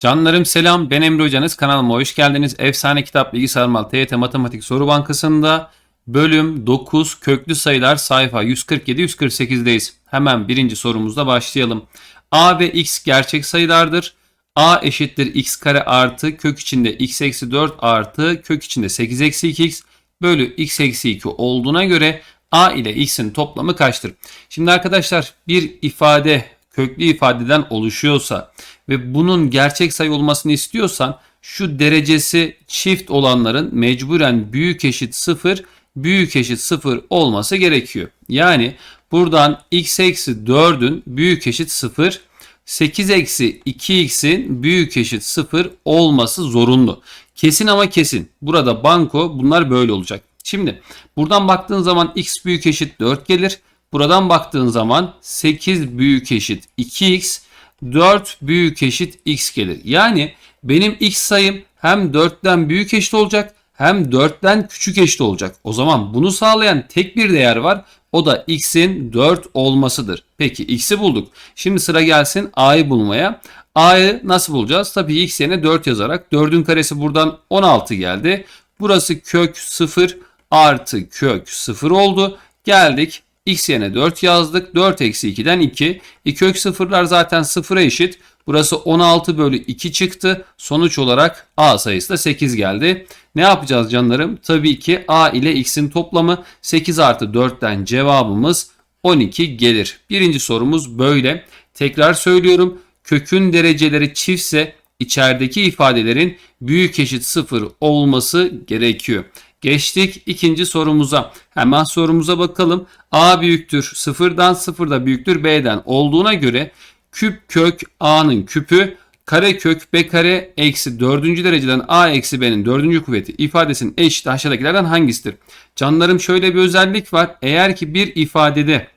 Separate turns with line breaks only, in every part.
Canlarım selam ben Emre Hocanız kanalıma hoş geldiniz. Efsane Kitap Bilgisayar Mal TYT Matematik Soru Bankası'nda bölüm 9 köklü sayılar sayfa 147-148'deyiz. Hemen birinci sorumuzla başlayalım. A ve X gerçek sayılardır. A eşittir x kare artı kök içinde x eksi 4 artı kök içinde 8 eksi 2x bölü x eksi 2 olduğuna göre A ile x'in toplamı kaçtır? Şimdi arkadaşlar bir ifade köklü ifadeden oluşuyorsa ve bunun gerçek sayı olmasını istiyorsan şu derecesi çift olanların mecburen büyük eşit 0 büyük eşit 0 olması gerekiyor. Yani buradan x eksi 4'ün büyük eşit 0 8 eksi 2x'in büyük eşit 0 olması zorunlu. Kesin ama kesin. Burada banko bunlar böyle olacak. Şimdi buradan baktığın zaman x büyük eşit 4 gelir. Buradan baktığın zaman 8 büyük eşit 2x 4 büyük eşit x gelir. Yani benim x sayım hem 4'ten büyük eşit olacak hem 4'ten küçük eşit olacak. O zaman bunu sağlayan tek bir değer var. O da x'in 4 olmasıdır. Peki x'i bulduk. Şimdi sıra gelsin a'yı bulmaya. a'yı nasıl bulacağız? Tabii x yerine 4 yazarak 4'ün karesi buradan 16 geldi. Burası kök 0 artı kök 0 oldu. Geldik x yerine 4 yazdık. 4 eksi 2'den 2. E kök sıfırlar zaten sıfıra eşit. Burası 16 bölü 2 çıktı. Sonuç olarak a sayısı da 8 geldi. Ne yapacağız canlarım? Tabii ki a ile x'in toplamı 8 artı 4'ten cevabımız 12 gelir. Birinci sorumuz böyle. Tekrar söylüyorum. Kökün dereceleri çiftse içerideki ifadelerin büyük eşit 0 olması gerekiyor. Geçtik ikinci sorumuza. Hemen sorumuza bakalım. A büyüktür sıfırdan sıfır da büyüktür B'den olduğuna göre küp kök A'nın küpü kare kök B kare eksi dördüncü dereceden A eksi B'nin dördüncü kuvveti ifadesinin eşit aşağıdakilerden hangisidir? Canlarım şöyle bir özellik var. Eğer ki bir ifadede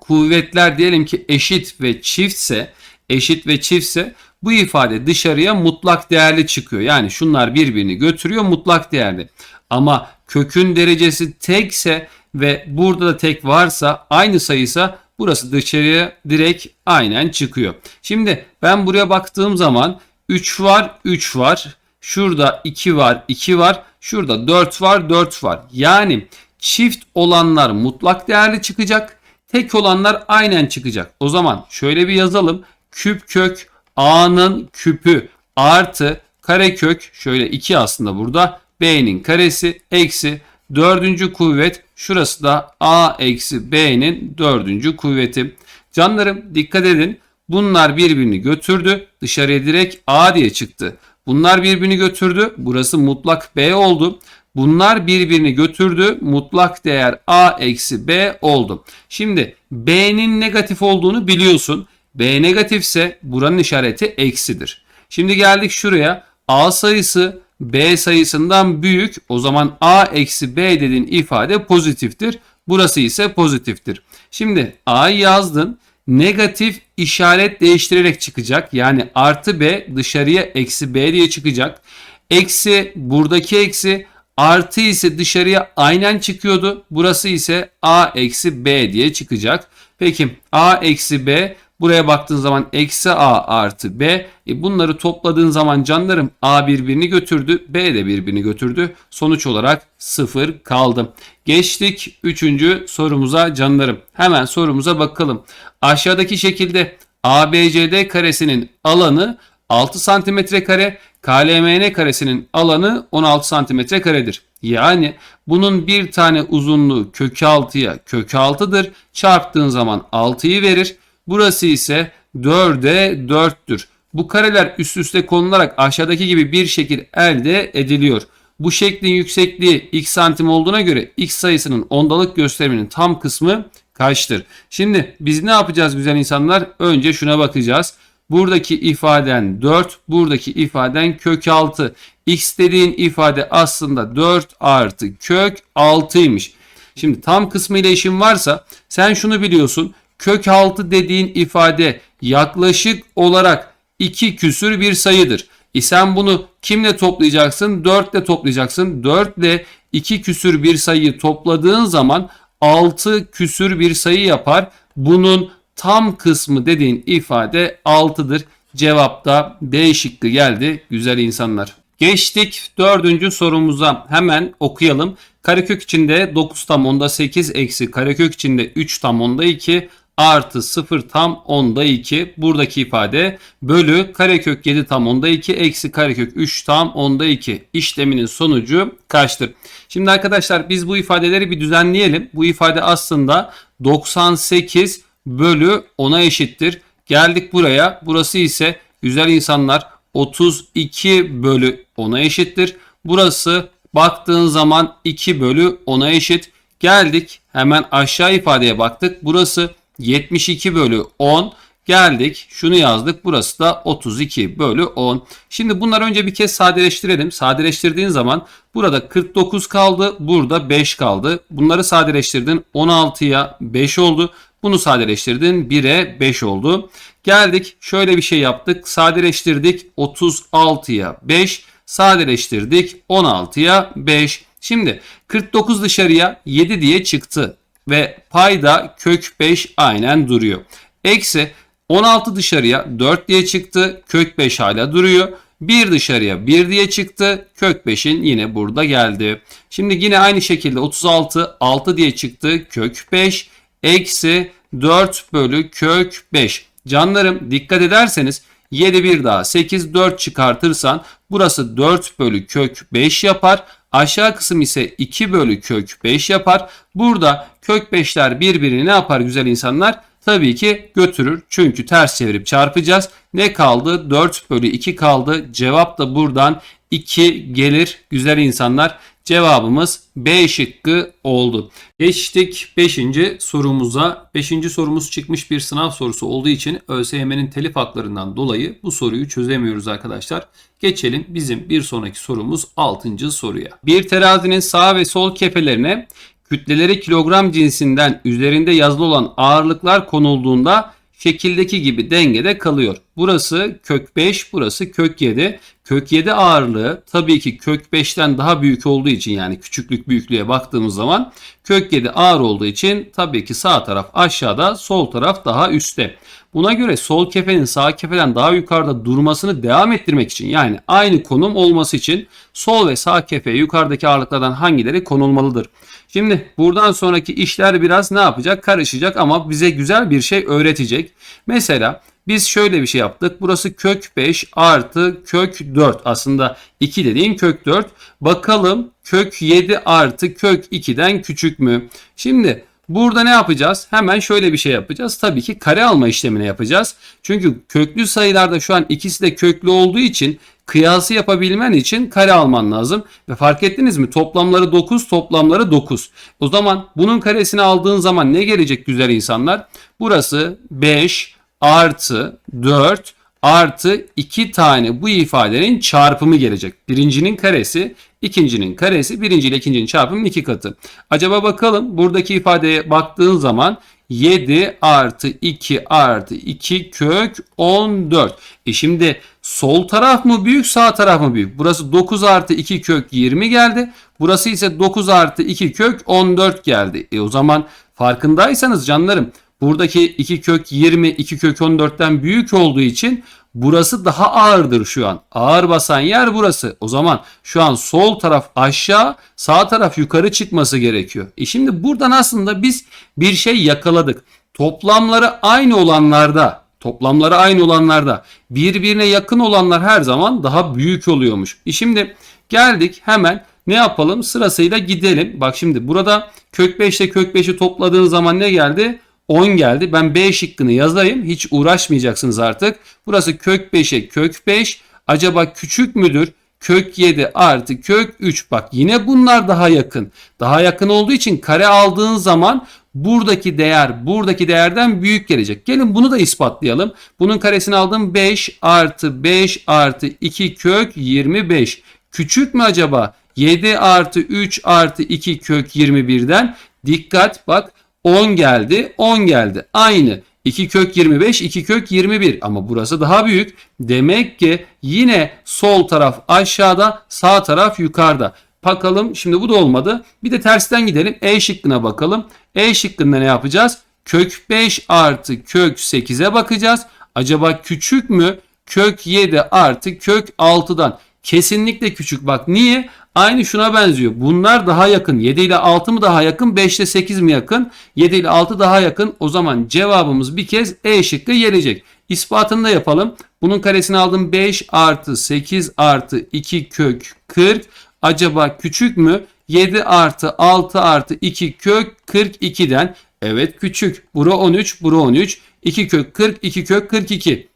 kuvvetler diyelim ki eşit ve çiftse eşit ve çiftse bu ifade dışarıya mutlak değerli çıkıyor. Yani şunlar birbirini götürüyor mutlak değerli. Ama kökün derecesi tekse ve burada da tek varsa aynı sayıysa burası dışarıya direkt aynen çıkıyor. Şimdi ben buraya baktığım zaman 3 var 3 var. Şurada 2 var 2 var. Şurada 4 var 4 var. Yani çift olanlar mutlak değerli çıkacak. Tek olanlar aynen çıkacak. O zaman şöyle bir yazalım. Küp kök a'nın küpü artı karekök şöyle 2 aslında burada b'nin karesi eksi dördüncü kuvvet şurası da a eksi b'nin dördüncü kuvveti. Canlarım dikkat edin bunlar birbirini götürdü dışarıya direkt a diye çıktı. Bunlar birbirini götürdü burası mutlak b oldu. Bunlar birbirini götürdü. Mutlak değer a eksi b oldu. Şimdi b'nin negatif olduğunu biliyorsun. b negatifse buranın işareti eksidir. Şimdi geldik şuraya. a sayısı b sayısından büyük. O zaman a eksi b dediğin ifade pozitiftir. Burası ise pozitiftir. Şimdi a'yı yazdın. Negatif işaret değiştirerek çıkacak. Yani artı b dışarıya eksi b diye çıkacak. Eksi buradaki eksi artı ise dışarıya aynen çıkıyordu. Burası ise a eksi b diye çıkacak. Peki a eksi b Buraya baktığın zaman eksi a artı b. E bunları topladığın zaman canlarım a birbirini götürdü. B de birbirini götürdü. Sonuç olarak 0 kaldı. Geçtik 3. sorumuza canlarım. Hemen sorumuza bakalım. Aşağıdaki şekilde ABCD karesinin alanı 6 santimetre kare, KLMN karesinin alanı 16 santimetre karedir. Yani bunun bir tane uzunluğu kök 6'ya kök 6'dır. Çarptığın zaman 6'yı verir. Burası ise 4'e 4'tür. Bu kareler üst üste konularak aşağıdaki gibi bir şekil elde ediliyor. Bu şeklin yüksekliği x santim olduğuna göre x sayısının ondalık gösteriminin tam kısmı kaçtır? Şimdi biz ne yapacağız güzel insanlar? Önce şuna bakacağız. Buradaki ifaden 4, buradaki ifaden kök 6. X dediğin ifade aslında 4 artı kök 6'ymış. Şimdi tam kısmı ile işin varsa sen şunu biliyorsun kök 6 dediğin ifade yaklaşık olarak 2 küsür bir sayıdır. E sen bunu kimle toplayacaksın? 4 ile toplayacaksın. 4 ile 2 küsür bir sayıyı topladığın zaman 6 küsür bir sayı yapar. Bunun tam kısmı dediğin ifade 6'dır. Cevapta B şıkkı geldi güzel insanlar. Geçtik dördüncü sorumuza hemen okuyalım. Karekök içinde 9 tam onda 8 eksi karekök içinde 3 tam onda 2 artı 0 tam onda 2 buradaki ifade bölü karekök 7 tam onda 2 eksi karekök 3 tam onda 2 işleminin sonucu kaçtır? Şimdi arkadaşlar biz bu ifadeleri bir düzenleyelim. Bu ifade aslında 98 bölü 10'a eşittir. Geldik buraya. Burası ise güzel insanlar 32 bölü 10'a eşittir. Burası baktığın zaman 2 bölü 10'a eşit. Geldik hemen aşağı ifadeye baktık. Burası 72 bölü 10. Geldik şunu yazdık. Burası da 32 bölü 10. Şimdi bunları önce bir kez sadeleştirelim. Sadeleştirdiğin zaman burada 49 kaldı. Burada 5 kaldı. Bunları sadeleştirdin. 16'ya 5 oldu. Bunu sadeleştirdin 1'e 5 oldu. Geldik şöyle bir şey yaptık. Sadeleştirdik 36'ya 5. Sadeleştirdik 16'ya 5. Şimdi 49 dışarıya 7 diye çıktı. Ve payda kök 5 aynen duruyor. Eksi 16 dışarıya 4 diye çıktı. Kök 5 hala duruyor. 1 dışarıya 1 diye çıktı. Kök 5'in yine burada geldi. Şimdi yine aynı şekilde 36 6 diye çıktı. Kök 5 eksi 4 bölü kök 5. Canlarım dikkat ederseniz 7 bir daha 8 4 çıkartırsan burası 4 bölü kök 5 yapar. Aşağı kısım ise 2 bölü kök 5 yapar. Burada kök 5'ler birbirini ne yapar güzel insanlar? Tabii ki götürür. Çünkü ters çevirip çarpacağız. Ne kaldı? 4 bölü 2 kaldı. Cevap da buradan 2 gelir güzel insanlar. Cevabımız B şıkkı oldu. Geçtik 5. sorumuza. 5. sorumuz çıkmış bir sınav sorusu olduğu için ÖSYM'nin telif haklarından dolayı bu soruyu çözemiyoruz arkadaşlar. Geçelim bizim bir sonraki sorumuz 6. soruya. Bir terazinin sağ ve sol kefelerine kütleleri kilogram cinsinden üzerinde yazılı olan ağırlıklar konulduğunda şekildeki gibi dengede kalıyor. Burası kök 5, burası kök 7. Kök 7 ağırlığı tabii ki kök 5'ten daha büyük olduğu için yani küçüklük büyüklüğe baktığımız zaman kök 7 ağır olduğu için tabii ki sağ taraf aşağıda, sol taraf daha üstte. Buna göre sol kefenin sağ kefeden daha yukarıda durmasını devam ettirmek için yani aynı konum olması için sol ve sağ kefeye yukarıdaki ağırlıklardan hangileri konulmalıdır? Şimdi buradan sonraki işler biraz ne yapacak? Karışacak ama bize güzel bir şey öğretecek. Mesela biz şöyle bir şey yaptık. Burası kök 5 artı kök 4. Aslında 2 dediğim kök 4. Bakalım kök 7 artı kök 2'den küçük mü? Şimdi Burada ne yapacağız? Hemen şöyle bir şey yapacağız. Tabii ki kare alma işlemini yapacağız. Çünkü köklü sayılarda şu an ikisi de köklü olduğu için kıyası yapabilmen için kare alman lazım. Ve fark ettiniz mi? Toplamları 9, toplamları 9. O zaman bunun karesini aldığın zaman ne gelecek güzel insanlar? Burası 5 artı 4 artı 2 tane bu ifadenin çarpımı gelecek. Birincinin karesi, ikincinin karesi, birinci ile ikincinin çarpımının iki katı. Acaba bakalım buradaki ifadeye baktığın zaman 7 artı 2 artı 2 kök 14. E şimdi sol taraf mı büyük sağ taraf mı büyük? Burası 9 artı 2 kök 20 geldi. Burası ise 9 artı 2 kök 14 geldi. E o zaman farkındaysanız canlarım buradaki 2 kök 20 2 kök 14'ten büyük olduğu için burası daha ağırdır şu an. Ağır basan yer burası. O zaman şu an sol taraf aşağı sağ taraf yukarı çıkması gerekiyor. E şimdi buradan aslında biz bir şey yakaladık. Toplamları aynı olanlarda toplamları aynı olanlarda birbirine yakın olanlar her zaman daha büyük oluyormuş. E şimdi geldik hemen ne yapalım sırasıyla gidelim. Bak şimdi burada kök 5 ile kök 5'i topladığın zaman ne geldi? 10 geldi. Ben B şıkkını yazayım. Hiç uğraşmayacaksınız artık. Burası kök 5'e kök 5. Acaba küçük müdür? Kök 7 artı kök 3. Bak yine bunlar daha yakın. Daha yakın olduğu için kare aldığın zaman buradaki değer buradaki değerden büyük gelecek. Gelin bunu da ispatlayalım. Bunun karesini aldım 5 artı 5 artı 2 kök 25. Küçük mü acaba? 7 artı 3 artı 2 kök 21'den. Dikkat bak 10 geldi 10 geldi. Aynı. 2 kök 25 2 kök 21 ama burası daha büyük. Demek ki yine sol taraf aşağıda sağ taraf yukarıda. Bakalım şimdi bu da olmadı. Bir de tersten gidelim. E şıkkına bakalım. E şıkkında ne yapacağız? Kök 5 artı kök 8'e bakacağız. Acaba küçük mü? kök 7 artı kök 6'dan. Kesinlikle küçük. Bak niye? Aynı şuna benziyor. Bunlar daha yakın. 7 ile 6 mı daha yakın? 5 ile 8 mi yakın? 7 ile 6 daha yakın. O zaman cevabımız bir kez E şıkkı gelecek. İspatını da yapalım. Bunun karesini aldım 5 artı 8 artı 2 kök 40. Acaba küçük mü? 7 artı 6 artı 2 kök 42'den. Evet küçük. Bura 13, bura 13. 2 kök 40, 2 kök 42.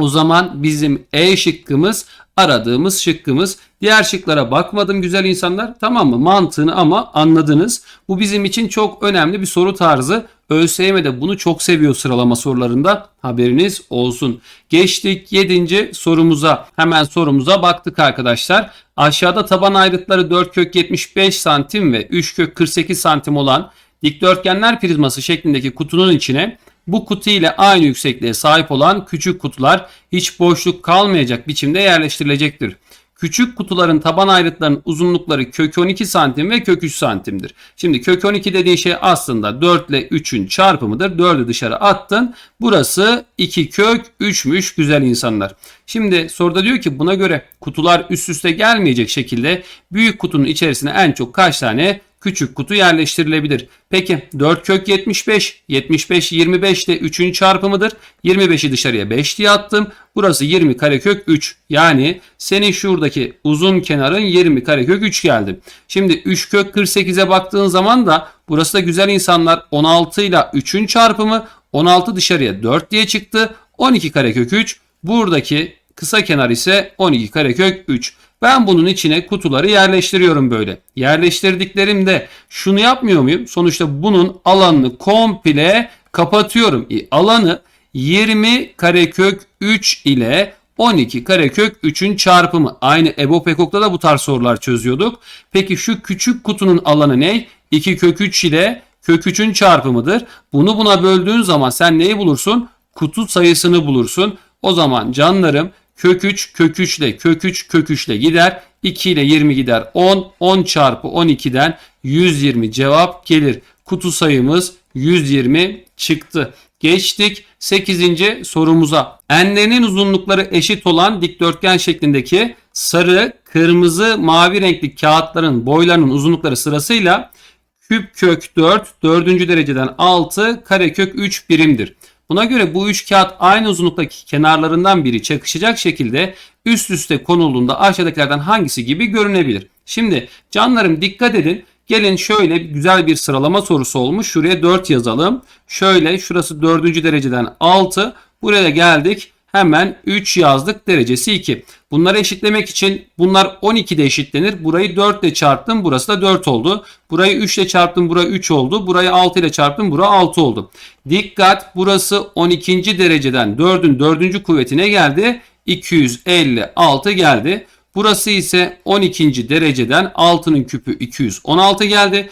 O zaman bizim E şıkkımız aradığımız şıkkımız. Diğer şıklara bakmadım güzel insanlar. Tamam mı? Mantığını ama anladınız. Bu bizim için çok önemli bir soru tarzı. ÖSYM de bunu çok seviyor sıralama sorularında. Haberiniz olsun. Geçtik 7. sorumuza. Hemen sorumuza baktık arkadaşlar. Aşağıda taban ayrıtları 4 kök 75 santim ve 3 kök 48 santim olan dikdörtgenler prizması şeklindeki kutunun içine bu kutu ile aynı yüksekliğe sahip olan küçük kutular hiç boşluk kalmayacak biçimde yerleştirilecektir. Küçük kutuların taban ayrıtlarının uzunlukları kök 12 santim ve kök 3 santimdir. Şimdi kök 12 dediğin şey aslında 4 ile 3'ün çarpımıdır. 4'ü dışarı attın. Burası 2 kök 3'müş güzel insanlar. Şimdi soruda diyor ki buna göre kutular üst üste gelmeyecek şekilde büyük kutunun içerisine en çok kaç tane küçük kutu yerleştirilebilir. Peki 4 kök 75. 75 25 ile 3'ün çarpımıdır. 25'i dışarıya 5 diye attım. Burası 20 karekök 3. Yani senin şuradaki uzun kenarın 20 karekök 3 geldi. Şimdi 3 kök 48'e baktığın zaman da burası da güzel insanlar 16 ile 3'ün çarpımı 16 dışarıya 4 diye çıktı. 12 karekök 3. Buradaki kısa kenar ise 12 karekök 3. Ben bunun içine kutuları yerleştiriyorum böyle. Yerleştirdiklerimde şunu yapmıyor muyum? Sonuçta bunun alanını komple kapatıyorum. E, alanı 20 karekök 3 ile 12 karekök 3'ün çarpımı. Aynı Ebo Pekok'ta da bu tarz sorular çözüyorduk. Peki şu küçük kutunun alanı ne? 2 kök 3 ile kök 3'ün çarpımıdır. Bunu buna böldüğün zaman sen neyi bulursun? Kutu sayısını bulursun. O zaman canlarım kök 3 kök 3 ile kök 3 kök 3 ile gider. 2 ile 20 gider 10. 10 çarpı 12'den 120 cevap gelir. Kutu sayımız 120 çıktı. Geçtik 8. sorumuza. Enlerinin uzunlukları eşit olan dikdörtgen şeklindeki sarı, kırmızı, mavi renkli kağıtların boylarının uzunlukları sırasıyla küp kök 4, 4. dereceden 6, karekök 3 birimdir. Buna göre bu üç kağıt aynı uzunluktaki kenarlarından biri çakışacak şekilde üst üste konulduğunda aşağıdakilerden hangisi gibi görünebilir? Şimdi canlarım dikkat edin. Gelin şöyle güzel bir sıralama sorusu olmuş. Şuraya 4 yazalım. Şöyle şurası 4. dereceden 6. Buraya geldik. Hemen 3 yazdık. Derecesi 2. Bunları eşitlemek için bunlar 12'de eşitlenir. Burayı 4 ile çarptım. Burası da 4 oldu. Burayı 3 ile çarptım. Burası 3 oldu. Burayı 6 ile çarptım. Burası 6 oldu. Dikkat burası 12. dereceden 4'ün 4. kuvvetine geldi. 256 geldi. Burası ise 12. dereceden 6'nın küpü 216 geldi.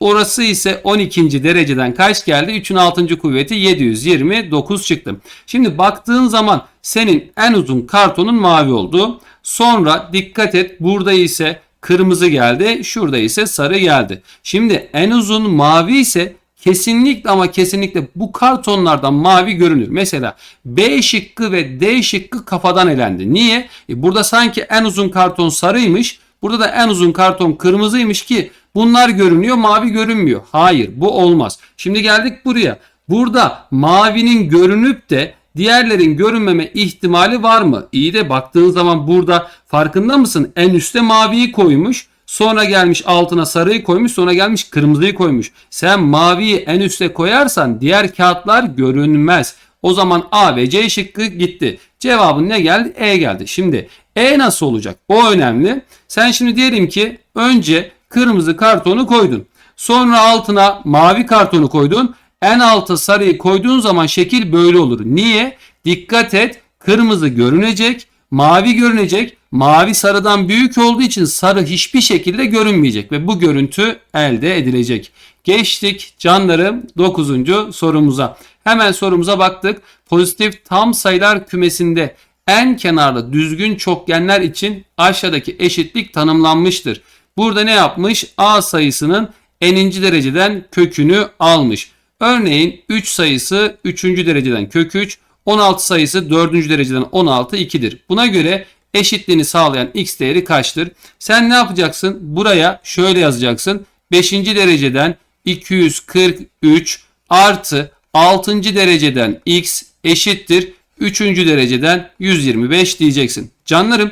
Orası ise 12. dereceden kaç geldi? 3'ün 6. kuvveti 729 çıktı. Şimdi baktığın zaman senin en uzun kartonun mavi oldu. Sonra dikkat et burada ise kırmızı geldi. Şurada ise sarı geldi. Şimdi en uzun mavi ise kesinlikle ama kesinlikle bu kartonlardan mavi görünür. Mesela B şıkkı ve D şıkkı kafadan elendi. Niye? E burada sanki en uzun karton sarıymış. Burada da en uzun karton kırmızıymış ki bunlar görünüyor mavi görünmüyor. Hayır bu olmaz. Şimdi geldik buraya. Burada mavinin görünüp de diğerlerin görünmeme ihtimali var mı? İyi de baktığın zaman burada farkında mısın? En üstte maviyi koymuş. Sonra gelmiş altına sarıyı koymuş. Sonra gelmiş kırmızıyı koymuş. Sen maviyi en üste koyarsan diğer kağıtlar görünmez. O zaman A ve C şıkkı gitti. Cevabın ne geldi? E geldi. Şimdi E nasıl olacak? O önemli. Sen şimdi diyelim ki önce kırmızı kartonu koydun. Sonra altına mavi kartonu koydun. En alta sarıyı koyduğun zaman şekil böyle olur. Niye? Dikkat et. Kırmızı görünecek. Mavi görünecek. Mavi sarıdan büyük olduğu için sarı hiçbir şekilde görünmeyecek ve bu görüntü elde edilecek. Geçtik canlarım 9. sorumuza. Hemen sorumuza baktık. Pozitif tam sayılar kümesinde en kenarda düzgün çokgenler için aşağıdaki eşitlik tanımlanmıştır. Burada ne yapmış? A sayısının n'inci dereceden kökünü almış. Örneğin 3 sayısı 3. dereceden kök 3, 16 sayısı 4. dereceden 16 2'dir. Buna göre eşitliğini sağlayan x değeri kaçtır? Sen ne yapacaksın? Buraya şöyle yazacaksın. 5. dereceden 243 artı 6. dereceden x eşittir 3. dereceden 125 diyeceksin. Canlarım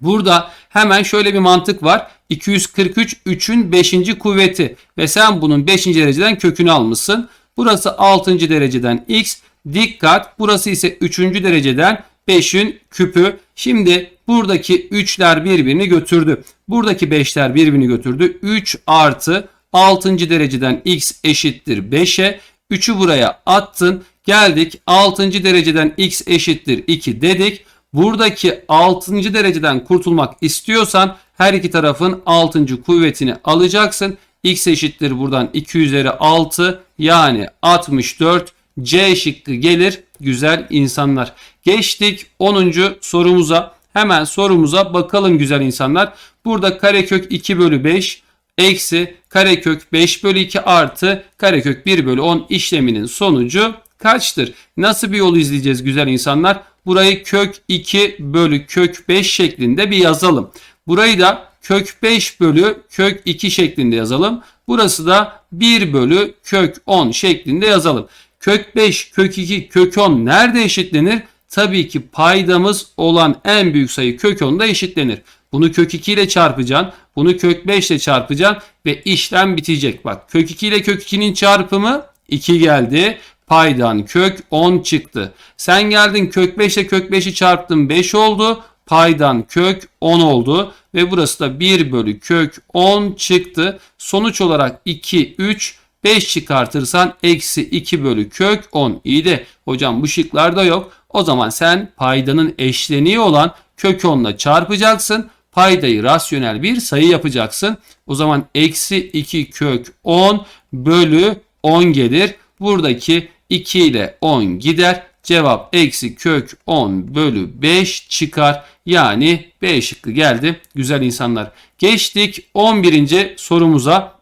Burada hemen şöyle bir mantık var. 243 3'ün 5. kuvveti ve sen bunun 5. dereceden kökünü almışsın. Burası 6. dereceden x. Dikkat burası ise 3. dereceden 5'in küpü. Şimdi buradaki 3'ler birbirini götürdü. Buradaki 5'ler birbirini götürdü. 3 artı 6. dereceden x eşittir 5'e. 3'ü buraya attın. Geldik 6. dereceden x eşittir 2 dedik. Buradaki 6. dereceden kurtulmak istiyorsan her iki tarafın 6. kuvvetini alacaksın. x eşittir buradan 2 üzeri 6 yani 64 C şıkkı gelir güzel insanlar. Geçtik 10. sorumuza. Hemen sorumuza bakalım güzel insanlar. Burada karekök 2 bölü 5 eksi karekök 5 bölü 2 artı karekök 1 bölü 10 işleminin sonucu kaçtır? Nasıl bir yol izleyeceğiz güzel insanlar? Burayı kök 2 bölü kök 5 şeklinde bir yazalım. Burayı da kök 5 bölü kök 2 şeklinde yazalım. Burası da 1 bölü kök 10 şeklinde yazalım. Kök 5, kök 2, kök 10 nerede eşitlenir? Tabii ki paydamız olan en büyük sayı kök 10'da eşitlenir. Bunu kök 2 ile çarpacaksın. Bunu kök 5 ile çarpacaksın ve işlem bitecek. Bak kök 2 ile kök 2'nin çarpımı 2 geldi. Paydan kök 10 çıktı. Sen geldin kök 5 ile kök 5'i çarptın 5 oldu. Paydan kök 10 oldu. Ve burası da 1 bölü kök 10 çıktı. Sonuç olarak 2, 3, 5 çıkartırsan eksi 2 bölü kök 10. İyi de hocam bu şıklarda yok. O zaman sen paydanın eşleniği olan kök 10 ile çarpacaksın. Paydayı rasyonel bir sayı yapacaksın. O zaman eksi 2 kök 10 bölü 10 gelir. Buradaki 2 ile 10 gider. Cevap eksi kök 10 bölü 5 çıkar. Yani B şıkkı geldi. Güzel insanlar. Geçtik 11. sorumuza.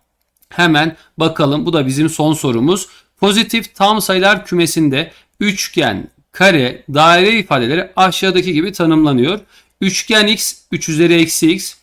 Hemen bakalım. Bu da bizim son sorumuz. Pozitif tam sayılar kümesinde üçgen, kare, daire ifadeleri aşağıdaki gibi tanımlanıyor. Üçgen x 3 üzeri eksi x.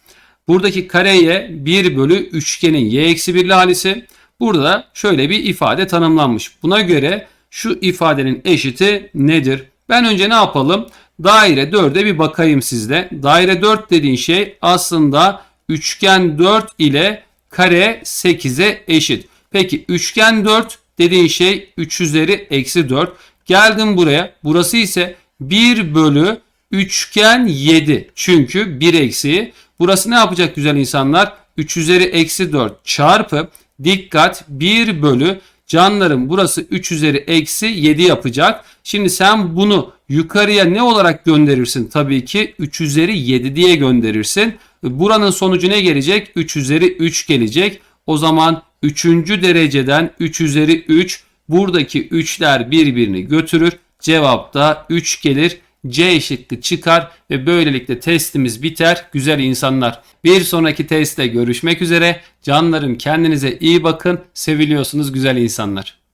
Buradaki kareye 1 bölü üçgenin y eksi 1'li halisi. Burada da şöyle bir ifade tanımlanmış. Buna göre şu ifadenin eşiti nedir? Ben önce ne yapalım? Daire 4'e bir bakayım sizde. Daire 4 dediğin şey aslında üçgen 4 ile kare 8'e eşit. Peki üçgen 4 dediğin şey 3 üzeri eksi 4. Geldim buraya. Burası ise 1 bölü üçgen 7. Çünkü 1 eksiği. Burası ne yapacak güzel insanlar? 3 üzeri eksi 4 çarpı dikkat 1 bölü canlarım burası 3 üzeri eksi 7 yapacak. Şimdi sen bunu yukarıya ne olarak gönderirsin? Tabii ki 3 üzeri 7 diye gönderirsin. Buranın sonucu ne gelecek? 3 üzeri 3 gelecek. O zaman 3. dereceden 3 üzeri 3 buradaki 3'ler birbirini götürür. Cevap da 3 gelir. C şıkkı çıkar ve böylelikle testimiz biter. Güzel insanlar. Bir sonraki testte görüşmek üzere. Canlarım kendinize iyi bakın. Seviliyorsunuz güzel insanlar.